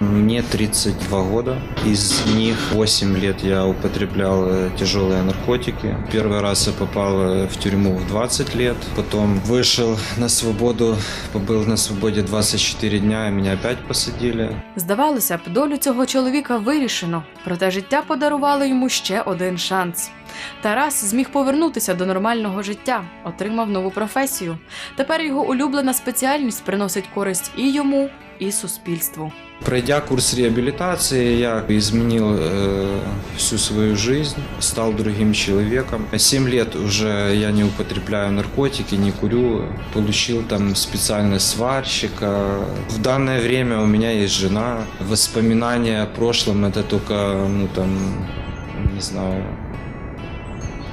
Мне 32 года. Из них 8 лет я употреблял э, тяжелые наркотики. Первый раз я попал э, в тюрьму в 20 лет. Потом вышел на свободу, побыл на свободе 24 дня, и меня опять посадили. Здавалося б, долю цього чоловіка вирішено, проте життя подарувало йому ще один шанс. Тарас зміг повернутися до нормального життя, отримав нову професію. Тепер його улюблена спеціальність приносить користь і йому, і суспільству. Пройдя курс реабилитации, я изменил э, всю свою жизнь, стал другим человеком. Семь лет уже я не употребляю наркотики, не курю, получил там специальность сварщика. В данное время у меня есть жена. Воспоминания о прошлом это только, ну там, не знаю,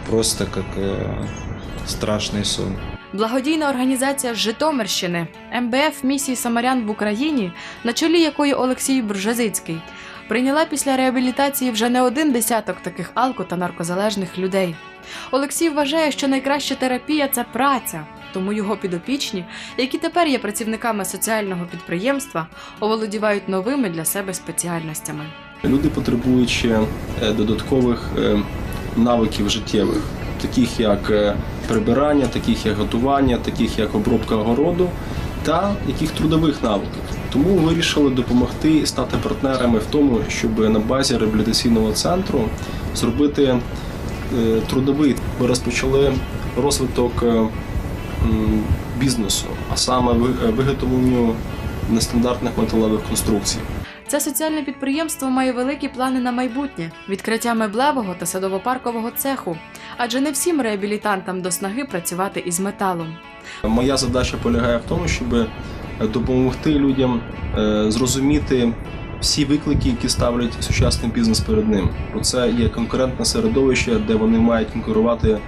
просто как э, страшный сон. Благодійна організація Житомирщини МБФ місії Самарян в Україні, на чолі якої Олексій Буржазицький, прийняла після реабілітації вже не один десяток таких алко та наркозалежних людей. Олексій вважає, що найкраща терапія це праця, тому його підопічні, які тепер є працівниками соціального підприємства, оволодівають новими для себе спеціальностями. Люди потребують ще е, додаткових е, навиків життєвих, таких як е, прибирання, таких як готування, таких як обробка городу та яких трудових навиків. Тому вирішили допомогти стати партнерами в тому, щоб на базі реабілітаційного центру зробити е, трудовий. Ми розпочали розвиток е, бізнесу, а саме виготовленню нестандартних металевих конструкцій. Це соціальне підприємство має великі плани на майбутнє, відкриття меблевого та садово-паркового цеху, адже не всім реабілітантам до снаги працювати із металом. Моя задача полягає в тому, щоб допомогти людям е, зрозуміти всі виклики, які ставлять сучасний бізнес перед ним. Бо це є конкурентне середовище, де вони мають конкурувати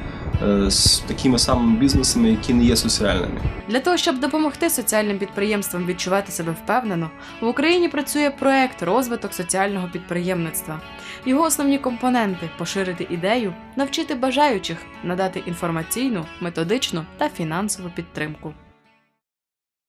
з такими самими бізнесами, які не є соціальними. Для того, щоб допомогти соціальним підприємствам відчувати себе впевнено, в Україні працює проект розвиток соціального підприємництва. Його основні компоненти поширити ідею, навчити бажаючих, надати інформаційну, методичну та фінансову підтримку.